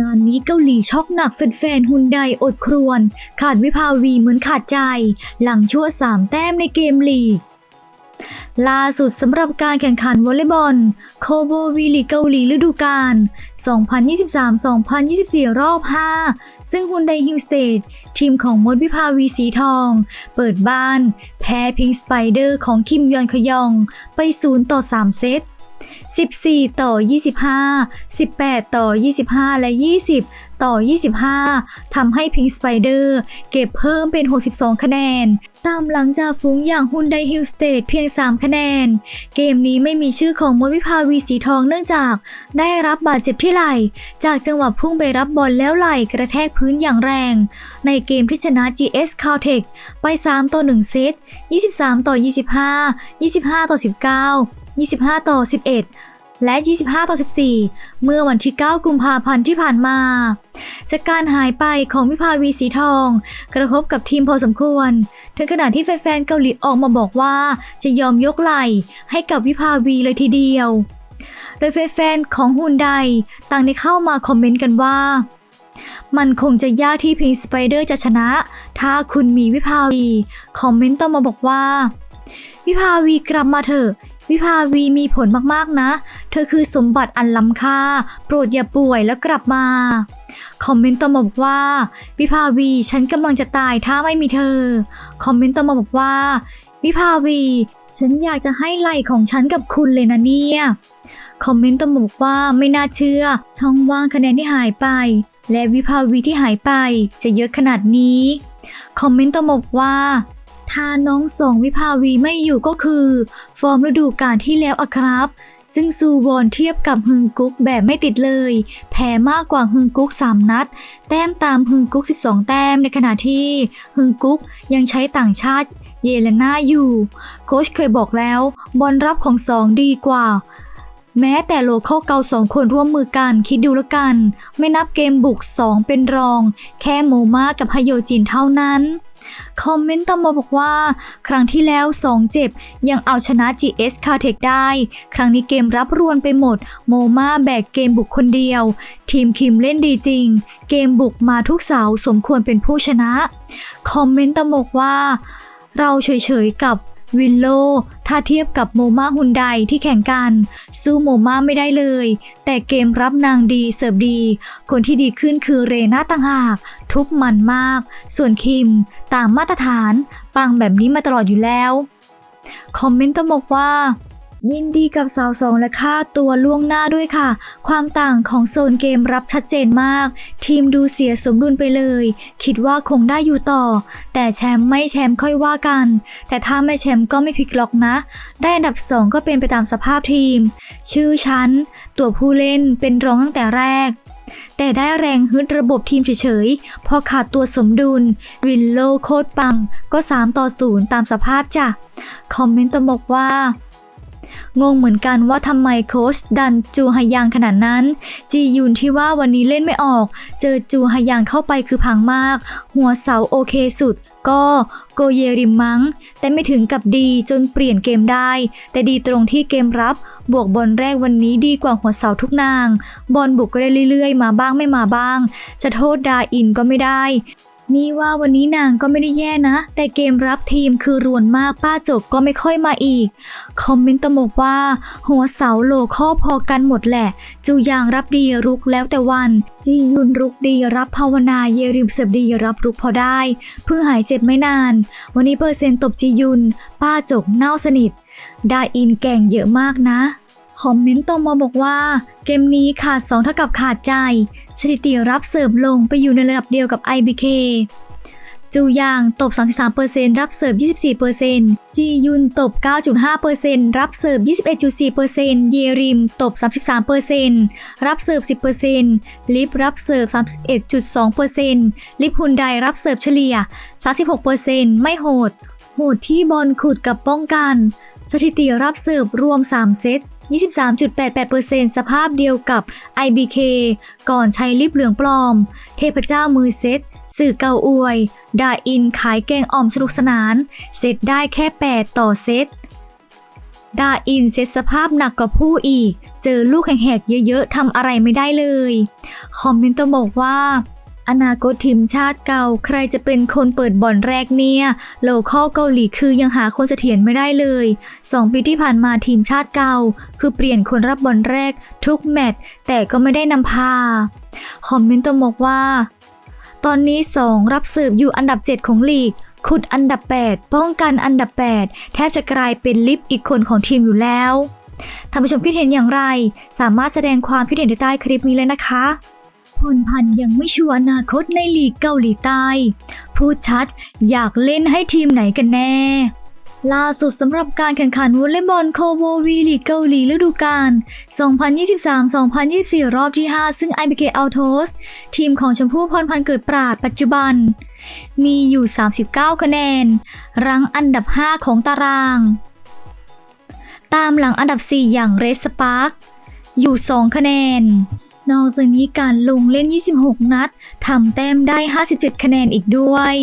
งานนี้เกาหลีช็อกหนักแฟนๆฮุนไดอดครวน ขาดวิภาวีเหมือนขาดใจ หลังชั่วสามแต้มในเกมลีกล่าสุดสำหรับการแข่งขันวอลเลย์บอลโคโบวีลีเกาหลีฤดูกาล 2023-2024 รอบ 5 ซึ่งฮุนไดฮิลสเตดทีมของมดวิภาวีสีทอง เปิดบ้าน แพ้พิงสไปเดอร์ของคิมยอนขยอง ไป 0 ต่อ 3 เซต 14 ต่อ 25 18 ต่อ 25 และ 20 ต่อ 25 ทำให้พิงสไปเดอร์เก็บเพิ่มเป็น 62 คะแนน ตามหลังจากฝูงอย่างฮุนไดฮิลสเตดเพียง 3 คะแนน เกมนี้ไม่มีชื่อของมดวิภาวีสีทองเนื่องจาก ได้รับบาดเจ็บที่ไหล่ จากจังหวะพุ่งไปรับบอลแล้วไหล่กระแทกพื้นอย่างแรง ในเกมที่ชนะ GS Caltech ไป 3 ต่อ 1 เซต 23 ต่อ 25 25 ต่อ 19 25 ต่อ 11 และ 25 ต่อ 14 เมื่อวันที่ 9 กุมภาพันธ์ที่ผ่านมา จากการหายไปของวิภาวีสีทอง กระทบกับทีมพอสมควร ถึงขนาดที่แฟนๆเกาหลีออกมาบอกว่าจะยอมยกไหล่ให้กับวิภาวีเลยทีเดียว โดยแฟนๆของฮุนไดต่างได้เข้ามาคอมเมนต์กันว่ามันคงจะยากที่พิงสไปเดอร์จะชนะ ถ้าคุณมีวิภาวี คอมเมนต์ต่อมาบอกว่า วิภาวีกลับมาเถอะ วิภาวีมีผลมากๆนะ เธอคือสมบัติอันล้ำค่า โปรดอย่าป่วยแล้วกลับมา คอมเมนต์ต่อมาบอกว่า วิภาวีฉันกำลังจะตายถ้าไม่มีเธอ คอมเมนต์ต่อมาบอกว่า วิภาวี ฉันอยากจะให้ไหล่ของฉันกับคุณเลยนะเนี่ย คอมเมนต์ต่อมาบอกว่าไม่น่าเชื่อ ช่องว่างคะแนนที่หายไป และวิภาวีที่หายไปจะเยอะขนาดนี้ คอมเมนต์ต่อมาบอกว่า ถ้าน้องสองวิภาวีไม่อยู่ก็คือ ฟอร์มฤดูกาลที่แล้วอะครับ ซึ่งซูวอนเทียบกับฮึงกุ๊กแบบไม่ติดเลย แพ้มากกว่าฮึงกุ๊ก 3 นัด แต้มตามฮึงกุ๊ก 12 แต้มในขณะที่ฮึงกุ๊กยังใช้ต่างชาติเยเลน่าอยู่ โค้ชเคยบอกแล้วบอลรับของสองดีกว่าแม้แต่โลเข้าเกาสองคนร่วมมือกันคิดดูแล้วกัน ไม่นับเกมบุก 2 เป็นรอง แค่โมมากับฮโยจินเท่านั้นคอมเมนต์ต่อมาบอกว่า ครั้งที่แล้ว 2 เจ็บ ยังเอาชนะ GS c a r t e c ได้ ครั้งนี้เกมรับรวนไปหมด โมมาแบกเกมบุกคนเดียว ทีมคิมเล่นดีจริง เกมบุกมาทุกเสาสมควรเป็นผู้ชนะ คอมเมนต์ต่อมบอกว่า เราเฉยๆกับ วินโล ถ้าเทียบกับโมมาฮุนไดที่แข่งกัน สู้โมมาไม่ได้เลย แต่เกมรับนางดีเสิร์ฟดี คนที่ดีขึ้นคือเรนาต่างหาก ทุบมันมาก ส่วนคิม ตามมาตรฐาน ปังแบบนี้มาตลอดอยู่แล้ว คอมเมนต์ต้องบอกว่า ยินดีกับสาวสองและค่าตัวล่วงหน้าด้วยค่ะ ความต่างของโซนเกมรับชัดเจนมาก ทีมดูเสียสมดุลไปเลย คิดว่าคงได้อยู่ต่อ แต่แชมป์ไม่แชมป์ค่อยว่ากัน แต่ถ้าไม่แชมป์ก็ไม่พลิกล็อกนะ ได้อันดับ 2 ก็เป็นไปตามสภาพทีม ชื่อชั้น ตัวผู้เล่นเป็นรองตั้งแต่แรกแต่ได้แรงฮึดระบบทีมเฉยๆ พอขาดตัวสมดุล วินโลโคตรปัง ก็ 3 ต่อ 0 ตามสภาพจ้ะ คอมเมนต์ต้องบอกว่า งงเหมือนกันว่าทำไมโค้ชดันจูฮยังขนาดนั้น จียุนที่ว่าวันนี้เล่นไม่ออก เจอจูฮยังเข้าไปคือพังมาก หัวเสาโอเคสุด ก็โกเยริมมัง้ง แต่ไม่ถึงกับดีจนเปลี่ยนเกมได้ แต่ดีตรงที่เกมรับบวกบอลแรกวันนี้ดีกว่าหัวเสาทุกนาง บอลบุกก็ได้เรื่อยๆ มาบ้างไม่มาบ้าง จะโทษดาอินก็ไม่ได้ นี่ว่าวันนี้นางก็ไม่ได้แย่นะ แต่เกมรับทีมคือรวนมากป้าจกก็ไม่ค่อยมาอีก คอมเมนต์ตมกว่า หัวเสาโลข้อพอกันหมดแหละ จูยางรับดีรุกแล้วแต่วัน จียุนรุกดีรับภาวนาเยริมเสบดีรับรุกพอได้ เพิ่งหายเจ็บไม่นาน วันนี้เปอร์เซ็นต์ตบจียุน ป้าจกเน่าสนิท ไดาอินแก่งเยอะมากนะ คอมเมนต์ต่อมาบอกว่า เกมนี้ขาด2เท่ากับขาดใจ สถิติรับเสิร์ฟลงไปอยู่ในระดับเดียวกับ IBK จูยางตบ 33%รับเสิร์ฟ 24%จียุนตบ 9.5%รับเสิร์ฟ 21.4%เยริมตบ 33%รับเสิร์ฟ 10%ลิฟรับเสิร์ฟ 31.2%ลิฟฮุนไดรับเสิร์ฟเฉลี่ย 36%ไม่โหด โหดที่บอลขุดกับป้องกัน สถิติรับเสิร์ฟรวม 3 เซต 23.88%สภาพเดียวกับ IBK ก่อนใช้ลิปเหลืองปลอม เทพเจ้ามือเซต สื่อเกาอวย ดาอินขายแกงอ่อมสนุกสนาน เซตได้แค่ 8 ต่อเซต ดาอินเซตสภาพหนักกว่าผู้อีก เจอลูกแหกๆเยอะๆทำอะไรไม่ได้เลย คอมเมนต์ต้องบอกว่า อนาคตทีมชาติเก่า ใครจะเป็นคนเปิดบ่อนแรกเนี่ย โลคอลเกาหลีคือยังหาคนเสถียรไม่ได้เลย 2 ปีที่ผ่านมาทีมชาติเก่า คือเปลี่ยนคนรับบอลแรกทุกแมตช์แต่ก็ไม่ได้นำพา คอมเมนต์ต้องบอกว่า ตอนนี้ 2 รับสืบอยู่อันดับ 7 ของลีกขุดอันดับ 8 ป้องกันอันดับ 8 แทบจะกลายเป็นลิฟต์อีกคนของทีมอยู่แล้วท่านผู้ชมคิดเห็นอย่างไร สามารถแสดงความคิดเห็นได้ใต้คลิปนี้เลยนะคะ พลพันธ์ยังไม่ชัวร์อนาคตในลีกเกาหลีใต้ พูดชัดอยากเล่นให้ทีมไหนกันแน่ ล่าสุดสำหรับการแข่งขันวอลเลย์บอลโคโววีลีกเกาหลีฤดูกาล 2023-2024 รอบที่ 5 ซึ่ง IBK Autos ทีมของชมพู่พรพันธ์เกิดปราดปัจจุบัน มีอยู่ 39 คะแนน รั้งอันดับ 5 ของตาราง ตามหลังอันดับ 4 อย่างเรสปาร์คอยู่ 2 คะแนน นอกจากนี้การลงเล่น 26 นัดทำแต้มได้ 57 คะแนนอีกด้วย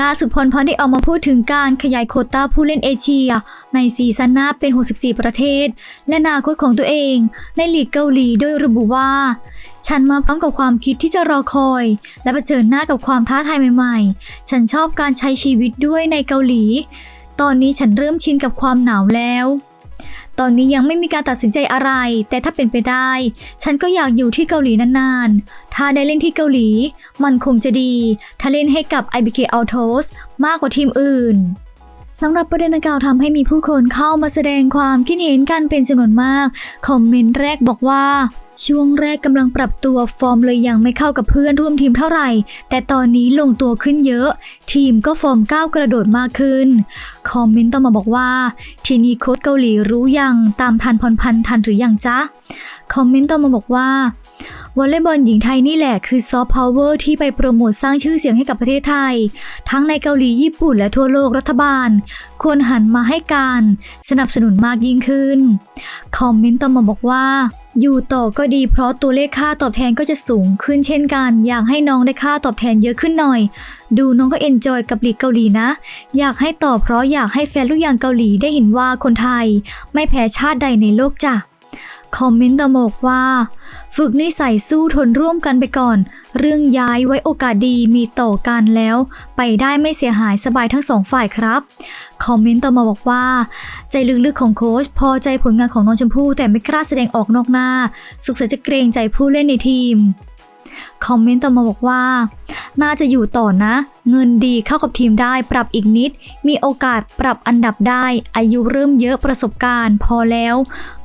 ล่าสุดพลพันธ์ได้ออกมาพูดถึงการขยายโควต้าผู้เล่นเอเชีย ในซีซั่นหน้าเป็น 64 ประเทศ และนาคตของตัวเองในลีกเกาหลีโดยระบุว่า ฉันมาพร้อมกับความคิดที่จะรอคอย และเผชิญหน้ากับความท้าทายใหม่ๆ ฉันชอบการใช้ชีวิตด้วยในเกาหลี ตอนนี้ฉันเริ่มชินกับความหนาวแล้ว ตอนนี้ยังไม่มีการตัดสินใจอะไร แต่ถ้าเป็นไปได้ ฉันก็อยากอยู่ที่เกาหลีนานๆ ถ้าได้เล่นที่เกาหลี มันคงจะดี ถ้าเล่นให้กับ IBK Autos มากกว่าทีมอื่นสำหรับประเด็นกล่าวทำให้มีผู้คนเข้ามาแสดงความคิดเห็นกันเป็นจำนวนมาก คอมเมนต์แรกบอกว่า ช่วงแรกกำลังปรับตัวฟอร์มเลยยังไม่เข้ากับเพื่อนร่วมทีมเท่าไหร่ แต่ตอนนี้ลงตัวขึ้นเยอะ ทีมก็ฟอร์มก้าวกระโดดมากขึ้น คอมเมนต์ต่อมาบอกว่า ทีนี้โค้ชเกาหลีรู้ยังตามทันพรพันธ์ทันหรือยังจ๊ะ คอมเมนต์ต่อมาบอกว่า วอลเลย์บอลหญิงไทยนี่แหละคือซอฟต์พาวเวอร์ที่ไปโปรโมทสร้างชื่อเสียงให้กับประเทศไทย ทั้งในเกาหลีญี่ปุ่นและทั่วโลกรัฐบาล ควรหันมาให้การสนับสนุนมากยิ่งขึ้น คอมเมนต์ต่อมาบอกว่า อยู่ต่อก็ดีเพราะตัวเลขค่าตอบแทนก็จะสูงขึ้นเช่นกัน อยากให้น้องได้ค่าตอบแทนเยอะขึ้นหน่อย ดูน้องก็เอนจอยกับลีกเกาหลีนะ อยากให้ต่อเพราะอยากให้แฟนลูกยางเกาหลีได้เห็นว่าคนไทย ไม่แพ้ชาติใดในโลกจ้ะ คอมเมนต์ตะโมาบอกว่า ฝึกนิสัยสู้ทนร่วมกันไปก่อน เรื่องย้ายไว้โอกาสดีมีต่อกันแล้ว ไปได้ไม่เสียหายสบายทั้งสองฝ่ายครับ คอมเมนต์ต่อมาบอกว่า ใจลึกๆของโค้ชพอใจผลงานของน้องชมพู่แต่ไม่กล้าแสดงออกนอกหน้า สุขสันต์จะเกรงใจผู้เล่นในทีม คอมเมนต์ต่อมาบอกว่า น่าจะอยู่ต่อนะ เงินดีเข้ากับทีมได้ปรับอีกนิด มีโอกาสปรับอันดับได้ อายุเริ่มเยอะประสบการณ์ พอแล้ว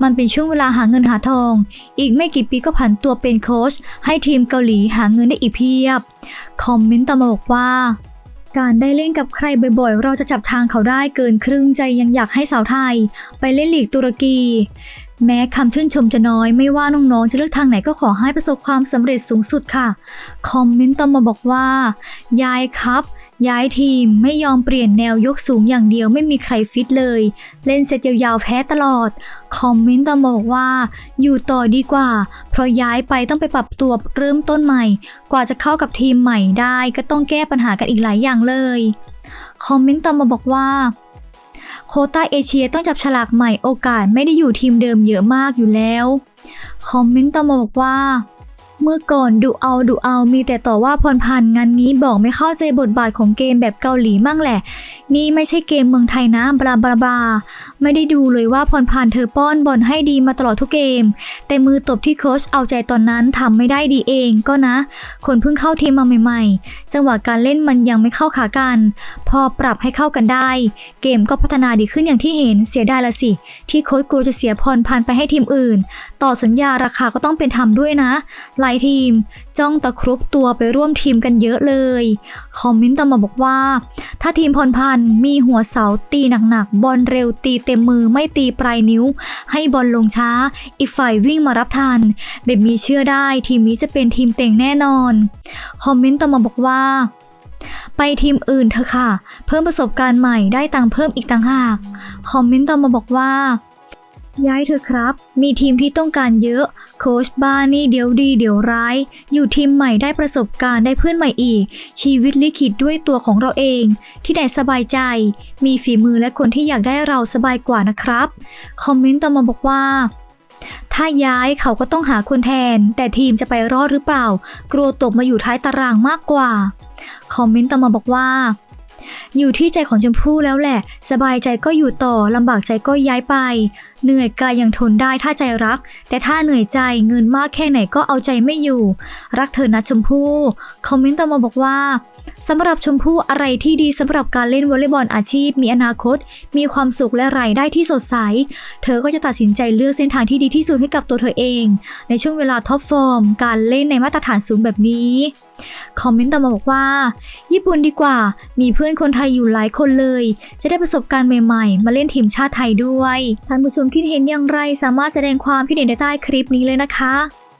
มันเป็นช่วงเวลาหาเงินหาทอง อีกไม่กี่ปีก็ผันตัวเป็นโค้ชให้ทีมเกาหลีหาเงินได้อีกเพียบ คอมเมนต์ต่อมาบอกว่าการได้เล่นกับใครบ่อยๆ เราจะจับทางเขาได้เกินครึ่งใจยังอยากให้สาวไทย ไปเล่นลีกตุรกี แม้คำชื่นชมจะน้อยไม่ว่าน้องๆจะเลือกทางไหนก็ขอให้ประสบความสำเร็จสูงสุดค่ะ คอมเมนต์ต่อมาบอกว่า ยายครับ ย้ายทีมไม่ยอมเปลี่ยนแนวยกสูงอย่างเดียวไม่มีใครฟิตเลย เล่นเสร็จยาวๆแพ้ตลอด คอมเมนต์ต่อมาบอกว่า อยู่ต่อดีกว่า เพราะย้ายไปต้องไปปรับตัวเริ่มต้นใหม่ กว่าจะเข้ากับทีมใหม่ได้ ก็ต้องแก้ปัญหากันอีกหลายอย่างเลย คอมเมนต์ต่อมาบอกว่า โคต้าเอเชียต้องจับฉลากใหม่โอกาสไม่ได้อยู่ทีมเดิมเยอะมากอยู่แล้ว คอมเมนต์ต่อมาบอกว่า เมื่อก่อนดูเอาดูเอามีแต่ต่อว่าพรพันธ์งานนี้บอกไม่เข้าใจบทบาทของเกมแบบเกาหลีมั่งแหละ นี่ไม่ใช่เกมเมืองไทยนะบลาบลาบลาไม่ได้ดูเลยว่าพรพันธ์เธอป้อนบอลให้ดีมาตลอดทุกเกม แต่มือตบที่โค้ชเอาใจตอนนั้นทำไม่ได้ดีเองก็นะ คนเพิ่งเข้าทีมมาใหม่ๆ จังหวะการเล่นมันยังไม่เข้าขากัน พอปรับให้เข้ากันได้ เกมก็พัฒนาดีขึ้นอย่างที่เห็นเสียดายละสิ ที่โค้ชกลัวจะเสียพรพันธ์ไปให้ทีมอื่น ต่อสัญญาราคาก็ต้องเป็นธรรมด้วยนะหลายทีม จ้องตะครุบตัวไปร่วมทีมกันเยอะเลย คอมเมนต์ต่อมาบอกว่า ถ้าทีมพรพันธ์มีหัวเสาตีหนักๆ บอลเร็วตีเต็มมือไม่ตีปลายนิ้ว ให้บอลลงช้า อีกฝ่ายวิ่งมารับทันแบบนี้เชื่อได้ทีมนี้จะเป็นทีมเต็งแน่นอน คอมเมนต์ต่อมาบอกว่าไปทีมอื่นเถอะค่ะ เพิ่มประสบการณ์ใหม่ได้ตังเพิ่มอีกต่างหาก คอมเมนต์ต่อมาบอกว่า ย้ายเถอะครับ มีทีมที่ต้องการเยอะ โค้ชบ้านี่เดี๋ยวดีเดี๋ยวร้าย อยู่ทีมใหม่ได้ประสบการณ์ได้เพื่อนใหม่อีก ชีวิตลิขิตด้วยตัวของเราเอง ที่ไหนสบายใจ มีฝีมือและคนที่อยากได้เราสบายกว่านะครับ คอมเมนต์ต่อมาบอกว่าถ้าย้ายเขาก็ต้องหาคนแทน แต่ทีมจะไปรอดหรือเปล่า กลัวตกมาอยู่ท้ายตารางมากกว่า คอมเมนต์ต่อมาบอกว่า อยู่ที่ใจของชมพู่แล้วแหละ สบายใจก็อยู่ต่อลำบากใจก็ย้ายไป เหนื่อยกายยังทนได้ถ้าใจรัก แต่ถ้าเหนื่อยใจเงินมากแค่ไหนก็เอาใจไม่อยู่ รักเธอนะชมพู่คอมเมนต์ต่อมาบอกว่าสำหรับชมพู่อะไรที่ดีสำหรับการเล่นวอลเลย์บอลอาชีพ มีอนาคต มีความสุขและรายได้ที่สดใส เธอก็จะตัดสินใจเลือกเส้นทางที่ดีที่สุดให้กับตัวเธอเอง ในช่วงเวลาท็อปฟอร์มการเล่นในมาตรฐานสูงแบบนี้ คอมเมนต์ต่อมาบอกว่า ญี่ปุ่นดีกว่า มีเพื่อนคนไทยอยู่หลายคนเลย จะได้ประสบการณ์ใหม่ๆ มาเล่นทีมชาติไทยด้วย ท่านผู้ชมคิดเห็นอย่างไรสามารถแสดงความคิดเห็นได้ใต้คลิปนี้เลยนะคะ